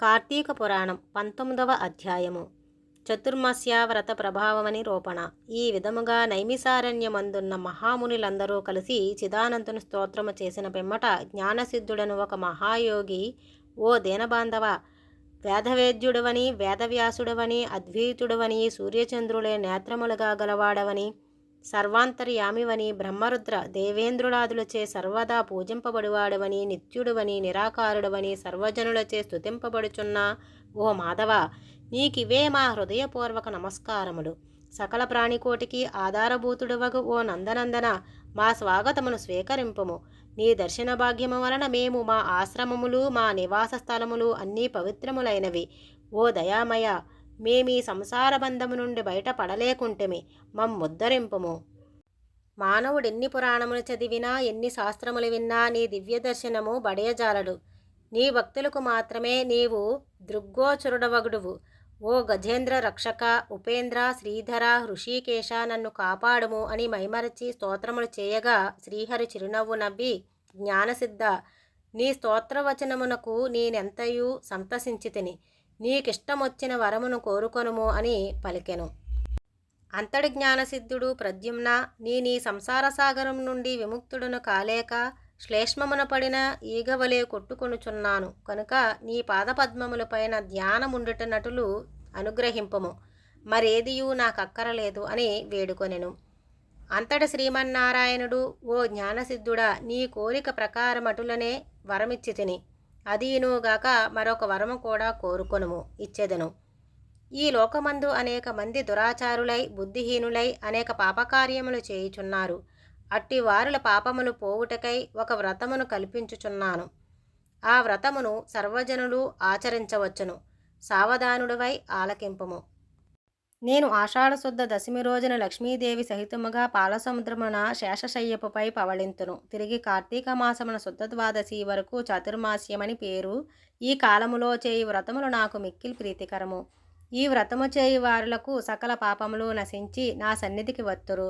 కార్తీక పురాణం పంతొమ్మిదవ అధ్యాయము. చతుర్మాస్యావ్రత ప్రభావమని రూపణ. ఈ విధముగా నైమిసారణ్యమందున్న మహామునులందరూ కలిసి చిదానంతుని స్తోత్రము చేసిన పిమ్మట జ్ఞానసిద్ధుడను ఒక మహాయోగి ఓ దీనబాంధవ వేదవేద్యుడవని వేదవ్యాసుడవని అద్వైతుడవని సూర్యచంద్రులే నేత్రములుగా గలవాడవని సర్వాంతర్యామివని బ్రహ్మరుద్ర దేవేంద్రులాదులచే సర్వదా పూజింపబడువాడవని నిత్యుడవని నిరాకారుడవని సర్వజనులచే స్తుతింపబడుచున్న ఓ మాధవ నీకివే మా హృదయపూర్వక నమస్కారములు. సకల ప్రాణికోటికి ఆధారభూతుడవగు ఓ నందనందన మా స్వాగతమును స్వీకరింపుము. నీ దర్శన భాగ్యము వలన మేము మా ఆశ్రమములు మా నివాస స్థలములు అన్నీ పవిత్రములైనవి. ఓ దయామయ మేమీ సంసార బంధము నుండి బయటపడలేకుంటిమి మం ముద్దరింపము మానవుడు మానవుడెన్ని పురాణములు చదివినా ఎన్ని శాస్త్రములు విన్నా నీ దివ్య దర్శనము బడయజాలడు నీ భక్తులకు మాత్రమే నీవు దృగ్గోచరుడవగుడువు. ఓ గజేంద్ర రక్షక ఉపేంద్ర శ్రీధర హృషికేశ నన్ను కాపాడుము అని మైమరచి స్తోత్రములు చేయగా శ్రీహరి చిరునవ్వు నవ్వి జ్ఞానసిద్ధ నీ స్తోత్రవచనమునకు నేనెంతయు సంతసించితిని. నీకిష్టమొచ్చిన వరమును కోరుకొనుము అని పలికెను. అంతటి జ్ఞానసిద్ధుడు ప్రద్యుమ్న నీ నీ సంసార సాగరం నుండి విముక్తుడును కాలేక శ్లేష్మమున పడిన ఈగవలే కొట్టుకొనుచున్నాను. కనుక నీ పాదపద్మములపైన ధ్యానముండుటనటులు అనుగ్రహింపము. మరేదియూ నాకక్కరలేదు అని వేడుకొనెను. అంతటి శ్రీమన్నారాయణుడు ఓ జ్ఞానసిద్ధుడా నీ కోరిక ప్రకారమటులనే వరమిచ్చి తిని. అదీనుగాక మరొక వరము కూడా కోరుకొనుము ఇచ్చెదను. ఈ లోకమందు అనేక మంది దురాచారులై బుద్ధిహీనులై అనేక పాపకార్యములు చేయుచున్నారు. అట్టి వారుల పాపములు పోవుటకై ఒక వ్రతమును కల్పించుచున్నాను. ఆ వ్రతమును సర్వజనులు ఆచరించవచ్చును. సావధానుడివై ఆలకింపము. నేను ఆషాఢశుద్ధ దశమి రోజున లక్ష్మీదేవి సహితముగా పాలసముద్రమున శేషశయ్యపుపై పవళింతును. తిరిగి కార్తీక మాసమున శుద్ధ ద్వాదశి వరకు చతుర్మాస్యమని పేరు. ఈ కాలములో చేయి వ్రతములు నాకు మిక్కిలి ప్రీతికరము. ఈ వ్రతము చేయి వారులకు సకల పాపములు నశించి నా సన్నిధికి వత్తురు.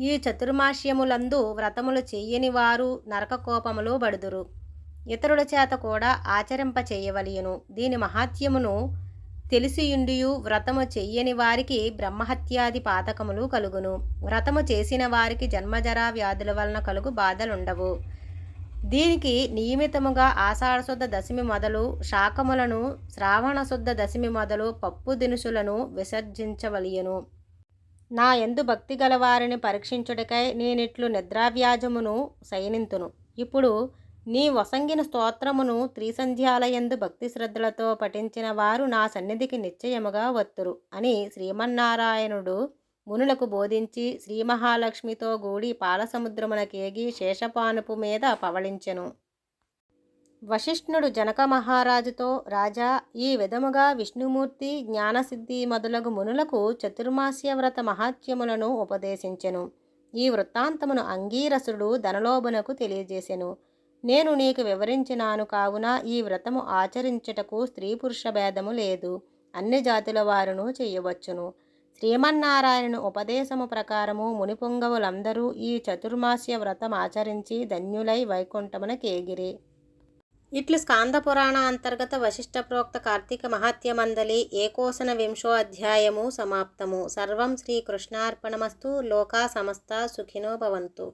ఈ చతుర్మాస్యములందు వ్రతములు చెయ్యని వారు నరక కోపములు బడుదురు. ఇతరుల చేత కూడా ఆచరింప చేయవలయను దీని మహాత్యమును తెలిసియుండియు వ్రతము చెయ్యని వారికి బ్రహ్మహత్యాది పాతకములు కలుగును. వ్రతము చేసిన వారికి జన్మజరా వ్యాధుల వలన కలుగు బాధలుండవు. దీనికి నియమితముగా ఆషాఢశుద్ధ దశమి మొదలు శాకములను శ్రావణశుద్ధ దశమి మొదలు పప్పు దినుసులను విసర్జించవలయను. నా ఎందు భక్తి గలవారిని పరీక్షించుటకై నేనిట్లు నిద్రావ్యాజమును శయనింతును. ఇప్పుడు నీ వసంగిన స్తోత్రమును త్రిసంధ్యాలయందు భక్తి శ్రద్ధలతో పఠించిన వారు నా సన్నిధికి నిశ్చయముగా వత్తురు అని శ్రీమన్నారాయణుడు మునులకు బోధించి శ్రీ మహాలక్ష్మితో గూడి పాలసముద్రమునకేగి శేషపానుపు మీద పవళించెను. వశిష్ఠుడు జనక మహారాజుతో రాజా ఈ విధముగా విష్ణుమూర్తి జ్ఞానసిద్ధి మొదలగు మునులకు చతుర్మాస్య వ్రత మహాత్యములను ఉపదేశించెను. ఈ వృత్తాంతమును అంగీరసుడు ధనలోభునకు తెలియజేసెను. నేను నీకు వివరించినాను కావున ఈ వ్రతము ఆచరించుటకు స్త్రీ పురుష భేదము లేదు. అన్ని జాతుల వారును చేయవచ్చును. శ్రీమన్నారాయణ ఉపదేశము ప్రకారము మునిపుంగవులందరూ ఈ చతుర్మాస్య వ్రతం ఆచరించి ధన్యులై వైకుంఠమున కేగిరి. ఇట్లు స్కాంద పురాణ అంతర్గత వశిష్ట ప్రోక్త కార్తీక మహాత్యమందలి ఏకోసన వింశో అధ్యాయము సమాప్తము. సర్వం శ్రీకృష్ణార్పణమస్తు లోకా సమస్త సుఖినో భవంతు.